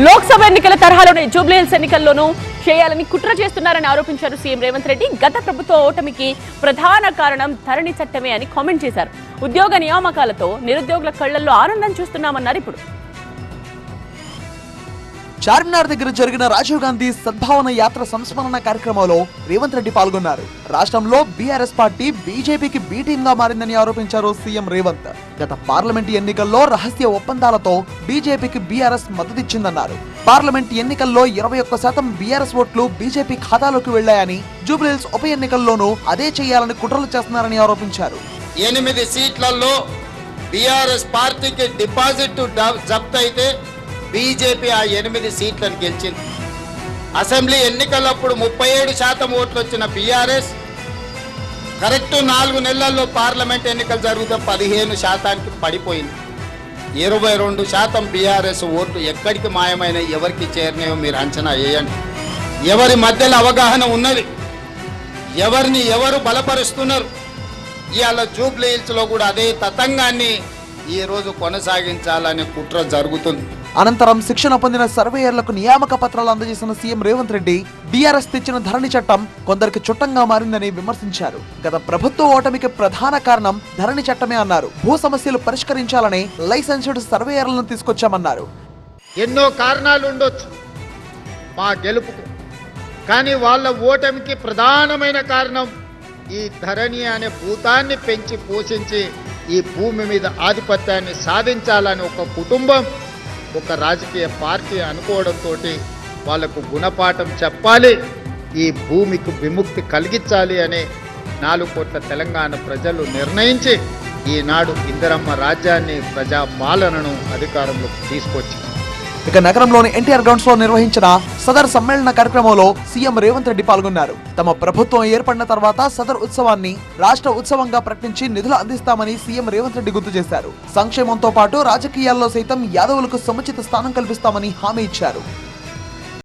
లోక్సభ ఎన్నికల తరహాలోనే జూబ్లీహిల్స్ ఎన్నికల్లోనూ చేయాలని కుట్ర చేస్తున్నారని ఆరోపించారు సీఎం రేవంత్ రెడ్డి. గత ప్రభుత్వ ఓటమికి ప్రధాన కారణం ధరణి చట్టమే అని కామెంట్ చేశారు. ఉద్యోగ నియామకాలతో నిరుద్యోగుల కళ్ళల్లో ఆనందం చూస్తున్నామన్నారు ఇప్పుడు. చార్మినార్ దగ్గర జరిగిన రాజీవ్ గాంధీ సద్భావన యాత్ర సంస్మరణ కార్యక్రమంలో రేవంత్ రెడ్డి పాల్గొన్నారు. రాష్ట్రంలో బీఆర్ఎస్ పార్టీ బీజేపీకి బీటీం గా మారిందని ఆరోపించారు సీఎం రేవంత్. గత పార్లమెంట్ ఎన్నికల్లో రహస్య ఒప్పందాలతో బీజేపీకి బీఆర్ఎస్ మద్దతిచ్చిందన్నారు. పార్లమెంట్ ఎన్నికల్లో ఇరవై ఒక్క శాతం బీఆర్ఎస్ ఓట్లు బీజేపీ ఖాతాలోకి వెళ్ళాయని జూబ్లీహిల్స్ ఉప ఎన్నికల్లోనూ అదే చేయాలని కుట్రలు చేస్తున్నారని ఆరోపించారు. ఎనిమిది సీట్లలో బీఆర్ఎస్ పార్టీకి డిపాజిట్ డ- జప్తు అయితే బీజేపీ ఆ ఎనిమిది సీట్లను గెలిచింది. అసెంబ్లీ ఎన్నికలప్పుడు ముప్పై ఏడు శాతం ఓట్లు వచ్చిన బీఆర్ఎస్ కరెక్ట్ నాలుగు నెలల్లో పార్లమెంట్ ఎన్నికలు జరిగితే పదిహేను శాతానికి పడిపోయింది. ఇరవై రెండు శాతం బీఆర్ఎస్ ఓట్లు ఎక్కడికి మాయమైన ఎవరికి చేరినాయో మీరు అంచనా వేయండి. ఎవరి మధ్యలో అవగాహన ఉన్నది ఎవరిని ఎవరు బలపరుస్తున్నారు ఇవాళ జూబ్లీ హిల్స్లో కూడా అదే తతంగాన్ని ఈ రోజు కొనసాగించాలనే కుట్ర జరుగుతుంది. అనంతరం శిక్షణ పొందిన సర్వేయర్లకు నియామక పత్రాలు అందజేసిన సీఎం రేవంత్ రెడ్డి బీఆర్ఎస్ తెచ్చిన ధరణి చట్టం కొందరికి చుట్టంగా మారిందని విమర్శించారు. గత ప్రభుత్వ ఓటమికి ప్రధాన కారణం ధరణి చట్టమే అన్నారు. భూ సమస్యలు పరిష్కరించాలని లైసెన్స్డ్ సర్వేయర్లను తీసుకొచ్చామన్నారు. ఎన్నో కారణాలు ఉండొచ్చు మా గెలుపుకు. కానీ వాళ్ళ ఓటమికి ప్రధానమైన కారణం ఈ ధరణి అనే భూతాన్ని పెంచి పోషించి ఈ భూమి మీద ఆధిపత్యాన్ని సాధించాలని ఒక కుటుంబం ఒక రాజకీయ పార్టీ అనుకోవడంతో వాళ్ళకు గుణపాఠం చెప్పాలి ఈ భూమికి విముక్తి కలిగించాలి అనే నాలుగు కోట్ల తెలంగాణ ప్రజలు నిర్ణయించి ఈనాడు ఇందిరమ్మ రాజ్యాన్ని ప్రజా పాలనను అధికారంలోకి తీసుకొచ్చింది. ఇక నగరంలోని ఎన్టీఆర్ గ్రౌండ్స్లో నిర్వహించిన సదర్ సమ్మేళన కార్యక్రమంలో సీఎం రేవంత్ రెడ్డి పాల్గొన్నారు. తమ ప్రభుత్వం ఏర్పడిన తర్వాత సదర్ ఉత్సవాన్ని రాష్ట్ర ఉత్సవంగా ప్రకటించి నిధులు అందిస్తామని సీఎం రేవంత్ రెడ్డి గుర్తు చేశారు. సంక్షేమంతో పాటు రాజకీయాల్లో సైతం యాదవులకు సముచిత స్థానం కల్పిస్తామని హామీ ఇచ్చారు.